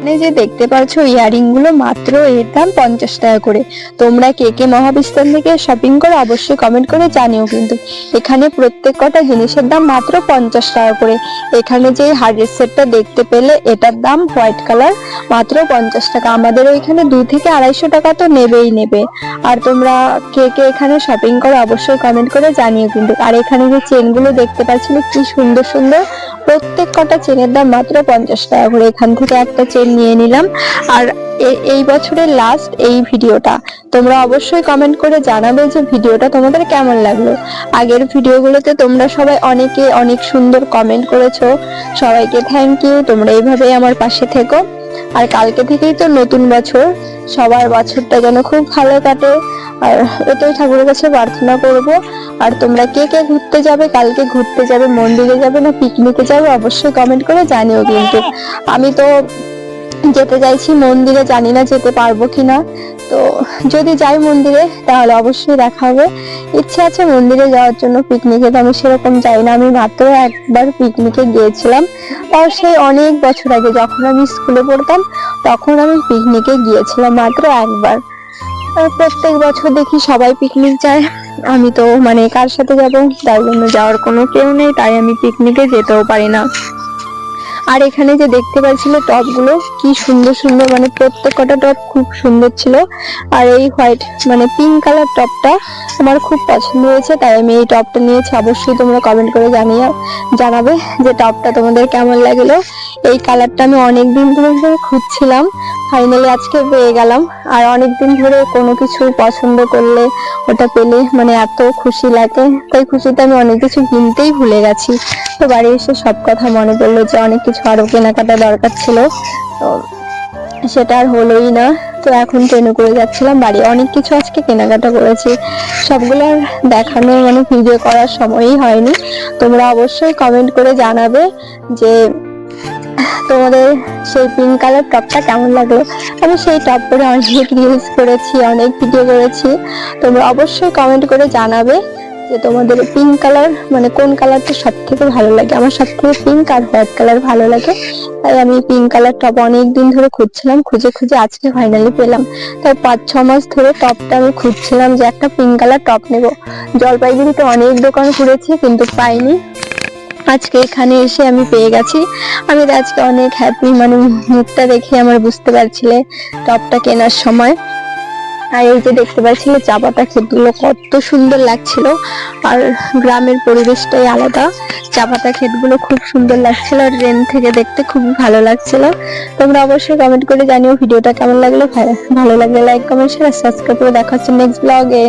এখানে যে দেখতে পাচ্ছ ইয়ারিংগুলো মাত্র এর দাম পঞ্চাশ টাকা করে। তোমরা কে কে মহাবিস্তান থেকে শপিং করো অবশ্যই কমেন্ট করে জানিও কিন্তু। এখানে প্রত্যেক কটা জিনিসের দাম মাত্র পঞ্চাশ টাকা করে। এখানে যে হার্ডের সেটটা দেখতে পেলে এটার দাম হোয়াইট কালার মাত্র পঞ্চাশ টাকা। আমাদের ওইখানে দু থেকে আড়াইশো টাকা তো নেবেই নেবে। আর তোমরা কে কে এখানে শপিং করে অবশ্যই কমেন্ট করে জানিও কিন্তু। আর এখানে যে চেনগুলো দেখতে পাচ্ছিলে কি সুন্দর সুন্দর, প্রত্যেক কটা চেনের দাম মাত্র পঞ্চাশ টাকা করে। এখান থেকে একটা চেন নিয়ে নিলাম। আর এই বছরের লাস্ট এই ভিডিওটা। তোমরা অবশ্যই কমেন্ট করে জানাবে যে ভিডিওটা তোমাদের কেমন লাগল। আগের ভিডিওগুলোতে তোমরা সবাই অনেকে অনেক সুন্দর কমেন্ট করেছ। সবাইকে থ্যাংক ইউ তোমরা এইভাবেই আমার পাশে থেকো। আর কালকে থেকেই তো নতুন বছর। সবার বছরটা যেন খুব ভালো কাটে। আর এটাই ঠাকুরের কাছে প্রার্থনা করব। আর তোমরা কে কে ঘুরতে যাবে, কালকে ঘুরতে যাবে, মন্দিরে যাবে না পিকনিকে যাবে, অবশ্যই কমেন্ট করে জানিও কিন্তু। আমি তো যেতে চাইছি, মন্দিরে জানি না যেতে পারব কিনা। তো যদি যাই মন্দিরে, তাহলে অবশ্যই দেখা হবে। ইচ্ছে আছে মন্দিরে যাওয়ার জন্য পিকনিকে তো আমি সেরকম যাই না। আমি মাত্র একবার পিকনিকে গিয়েছিলাম। আর সেই অনেক বছর আগে যখন আমি স্কুলে পড়তাম, তখন আমি পিকনিকে গিয়েছিলাম মাত্র একবার। প্রত্যেক বছর দেখি সবাই পিকনিক যায়। আমি তো মানে কার সাথে যাব? তার জন্য যাওয়ার কোনো কেউ নেই, তাই আমি পিকনিকে যেতেও পারি না। আর এখানে যে দেখতে পাচ্ছিল টপগুলো কি সুন্দর সুন্দর মানে প্রত্যেক কটা টপ খুব সুন্দর ছিল। আর এই হোয়াইট মানে পিঙ্ক কালার টপটা আমার খুব পছন্দ হয়েছে, তাই আমি এই টপটা নিয়েছি। অবশ্যই তোমরা কমেন্ট করে জানিয়ে, জানাবে যে টপটা তোমাদের কেমন লাগল। এই কালারটা আমি অনেক দিন ধরে খুঁজছিলাম ফাইনালি আজকে পেয়ে গেলাম। আর অনেক দিন ধরে কোনো কিছু পছন্দ করলে ওটা পেলে মানে এত খুশি লাগে। তাই খুশিতে আমি অনেক কিছু কিনতেই ভুলে গেছি। তো বাড়ি এসে সব কথা মনে পড়ল যে অনেক কিছু আরও কেনাকাটা দরকার ছিল। তো সেটা আর হলোই না। তো এখন ট্রেনে করে যাচ্ছিলাম বাড়ি। অনেক কিছু আজকে কেনাকাটা করেছি। সবগুলো আর দেখানো মানে ভিডিও করার সময়ই হয়নি। তোমরা অবশ্যই কমেন্ট করে জানাবে যে তোমাদের সেই পিঙ্ক কালার টপটা কেমন লাগল। আমি সেই টপ পরে অনেক রিলস করেছি, অনেক ভিডিও করেছি। তোমরা অবশ্যই কমেন্ট করে জানাবে। যে তোমাদের পিঙ্ক কালার মানে কোন কালারটা সব থেকে ভালো লাগে? আমার সব থেকে পিঙ্ক আর হোয়াইট কালার ভালো লাগে। তাই আমি পিঙ্ক কালার টপ অনেক দিন ধরে খুঁজছিলাম, খুঁজে খুঁজে আজকে ফাইনালি পেলাম। তাই পাঁচ, ছ মাস ধরে টপটা আমি খুঁজছিলাম যে একটা পিঙ্ক কালার টপ নেব। জলপাইগুড়িতে অনেক দোকান ঘুরেছি, কিন্তু পাইনি। আজকে এখানে এসে আমি পেয়ে গেছি। আমি আজকে অনেক হ্যাপি মানে মুখটা দেখে আমার বুঝতে পারছিলে টপটা কেনার সময়। আর এই যে দেখতে পাচ্ছিলে চা পাতা ক্ষেতগুলো কত সুন্দর লাগছিল। আর গ্রামের পরিবেশটাই আলাদা। চা পাতা ক্ষেতগুলো খুব সুন্দর লাগছিল, আর ট্রেন থেকে দেখতে খুবই ভালো লাগছিল। তোমরা অবশ্যই কমেন্ট করে জানিও ভিডিওটা কেমন লাগল। ভালো লাগলে লাইক কমেন্ট শেয়ার সাবস্ক্রাইব করে দেখা হচ্ছে নেক্সট ব্লগে